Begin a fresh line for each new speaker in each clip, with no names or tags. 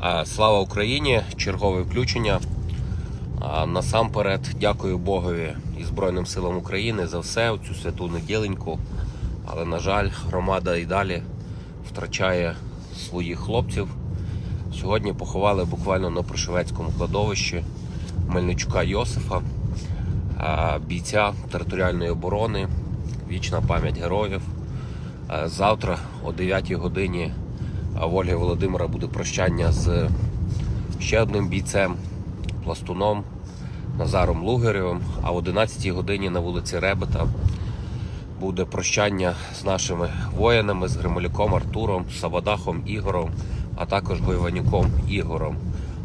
А, Слава Україні! Чергове включення. Насамперед дякую Богові і Збройним силам України за все цю святу неділеньку. Але, на жаль, громада і далі втрачає своїх хлопців. Сьогодні поховали буквально на Прошевецькому кладовищі Мельничука Йосифа, бійця територіальної оборони. Вічна пам'ять героїв. Е, Завтра о 9 годині а, в Володимира буде прощання з ще одним бійцем, пластуном Назаром Лугеревим. А о 11 годині на вулиці Ребета буде прощання з нашими воїнами, з Гримоляком Артуром, Савадахом Ігором, а також Бойванюком Ігором.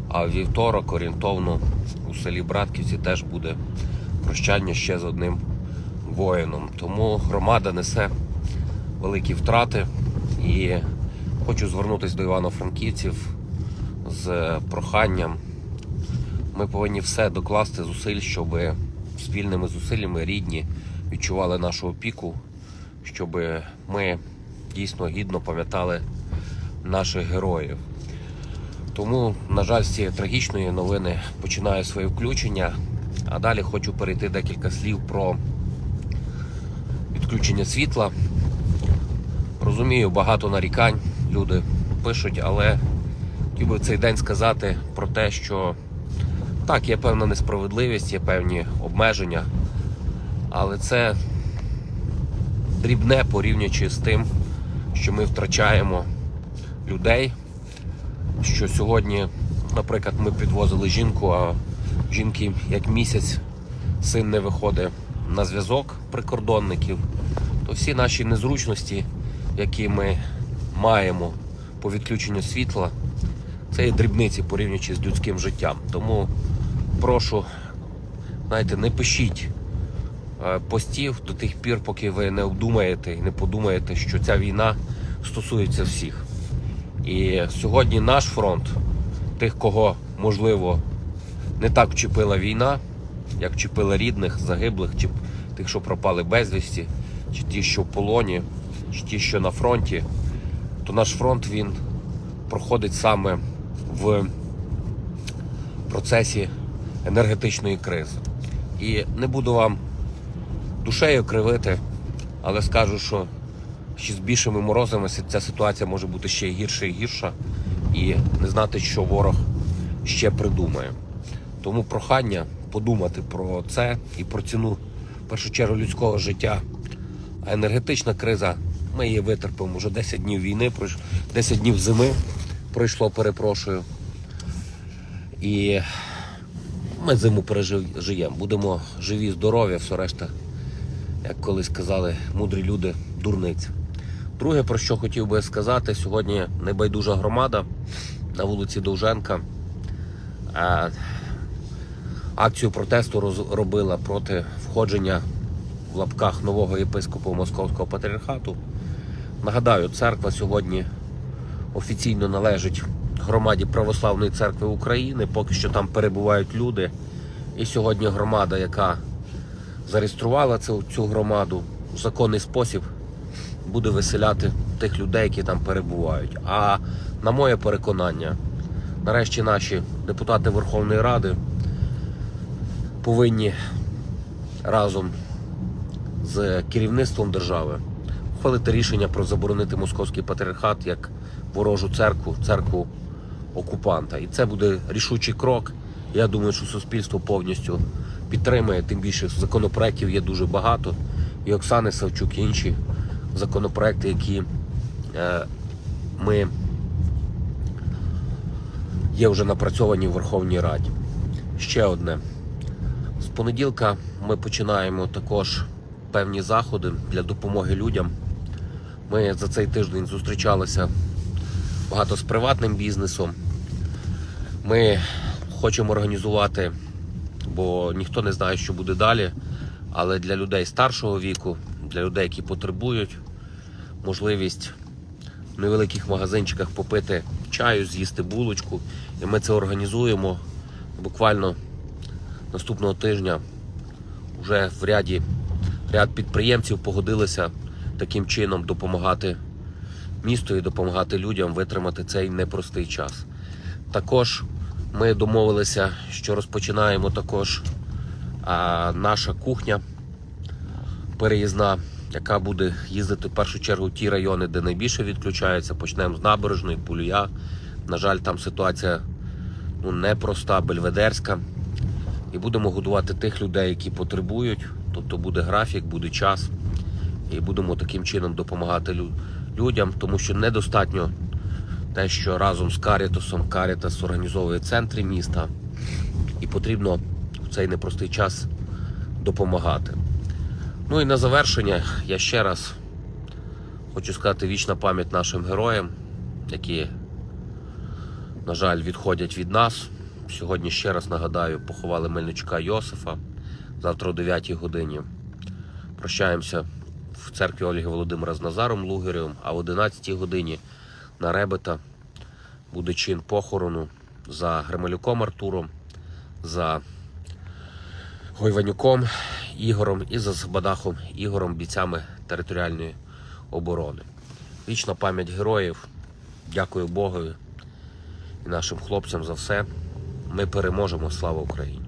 А в вівторок орієнтовно у селі Братківці теж буде прощання ще з одним воїном. Тому громада несе великі втрати. І хочу звернутися до івано-франківців з проханням. Ми повинні все докласти зусиль, щоб спільними зусиллями рідні відчували нашу опіку, щоб ми дійсно гідно пам'ятали наших героїв. Тому, на жаль, з цієї трагічної новини починаю своє включення. А далі хочу перейти декілька слів про відключення світла. Розумію, багато нарікань люди пишуть, але хотів би в цей день сказати про те, що так, є певна несправедливість, є певні обмеження, але це дрібне порівнюючи з тим, що ми втрачаємо людей. Що сьогодні, наприклад, ми підвозили жінку, а жінки як місяць син не виходить на зв'язок прикордонників, то всі наші незручності, які ми маємо по відключенню світла, це є дрібниці порівнюючи з людським життям. Тому прошу, знаєте, не пишіть е, постів до тих пір, поки ви не обдумаєте і не подумаєте, що ця війна стосується всіх. І сьогодні наш фронт, тих, кого можливо не так вчепила війна, як вчепила рідних, загиблих, чи тих, що пропали безвісті, чи ті, що в полоні, чи ті, що на фронті, то наш фронт він проходить саме в процесі енергетичної кризи. І не буду вам душею кривити, але скажу, що ще з більшими морозами ця ситуація може бути ще гірша і гірша, і не знати, що ворог ще придумає. Тому прохання подумати про це і про ціну в першу чергу людського життя. А енергетична криза, ми її витерпимо вже 10 днів війни, пройш- 10 днів зими пройшло, перепрошую. І ми зиму пережиємо. Будемо живі, здорові, все решта, як колись казали мудрі люди, дурниць. Друге, про що хотів би сказати, сьогодні небайдужа громада на вулиці Довженка. е, Акцію протесту робила проти входження в лапках нового єпископа Московського патріархату. Нагадаю, церква сьогодні офіційно належить громаді Православної церкви України. Поки що там перебувають люди. І сьогодні громада, яка зареєструвала цю, цю громаду, в законний спосіб буде виселяти тих людей, які там перебувають. А на моє переконання, нарешті наші депутати Верховної Ради повинні разом з керівництвом держави ухвалити рішення про заборонити московський патріархат як ворожу церкву, церкву окупанта. І це буде рішучий крок. Я думаю, що суспільство повністю підтримує, тим більше законопроєктів є дуже багато. І Оксани Савчук, і інші законопроекти, які е, ми є вже напрацьовані в Верховній Раді. Ще одне. З понеділка ми починаємо також певні заходи для допомоги людям. Ми за цей тиждень зустрічалися багато з приватним бізнесом. Ми хочемо організувати, бо ніхто не знає, що буде далі. Але для людей старшого віку, для людей, які потребують, можливість в невеликих магазинчиках попити чаю, з'їсти булочку. І ми це організуємо буквально наступного тижня. Вже в ряді ряд підприємців погодилися таким чином допомагати місту і допомагати людям витримати цей непростий час. Також ми домовилися, що розпочинаємо також а, наша кухня переїзна, яка буде їздити в першу чергу ті райони, де найбільше відключаються. Почнемо з набережної, Пулюя. На жаль, там ситуація ну, непроста, бельведерська. І будемо годувати тих людей, які потребують. Тобто буде графік, буде час. І будемо таким чином допомагати людям, тому що недостатньо те, що разом з Карітасом Карітас організовує центри міста, і потрібно в цей непростий час допомагати. Ну і на завершення я ще раз хочу сказати вічна пам'ять нашим героям, які, на жаль, відходять від нас. Сьогодні ще раз нагадаю, поховали Мельничука Йосифа. Завтра о 9 годині прощаємося в церкві Ольги Володимира з Назаром Лугеревим, а в 11 годині на Ребета буде чин похорону за Гремалюком Артуром, за Гойванюком Ігором і за Бадахом Ігором, бійцями територіальної оборони. Вічна пам'ять героїв. Дякую Богові і нашим хлопцям за все. Ми переможемо. Слава Україні!